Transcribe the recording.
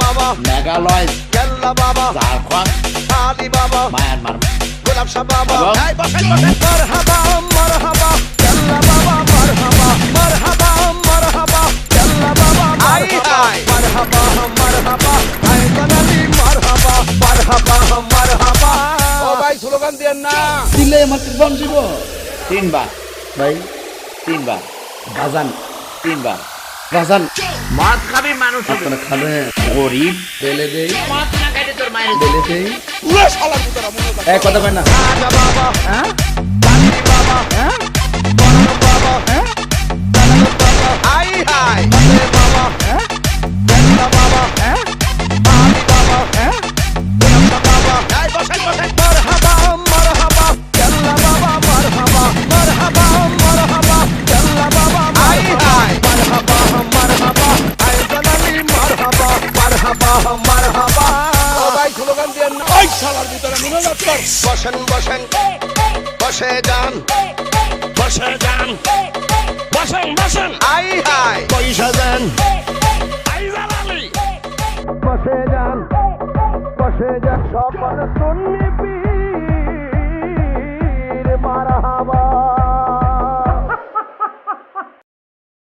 বাবা। মেঘালয়। কেল্লা বাবা। ঝাড়খণ্ড। আলি বাবা। মায়ানমার। গোলাপ শাহ বাবা। এই বসেন বসেন মারহাবা মারহাবা। কেল্লা বাবা মারহাবা। মারহাবা মারহাবা। কেল্লা বাবা হাই। মারহাবা মারহাবা। আই বানালি মারহাবা। মারহাবা মারহাবা। ও ভাই স্লোগান দেন না। দিলে আমার টিপন দিব তিনবার। ভাই। তিনবার। বাজান তিনবার। বাজান মদ খাবে মানুষ। আপনারা খাবে গরিব বেলে দেই। মদ না খাইতে তোর মায়ের বেলে দেই। উড়ে শালা পুতারা মনে এক কথা কয় না। বাবা। হ্যাঁ? মারহাবা। ও ভাই স্লোগান দেন না ওই শালার ভিতরে মনে যাচ্ছে বসেন বসেন। বসে যান। বসে যান। বসেন বসেন। আই হাই পয়সা দেন। আই জালালি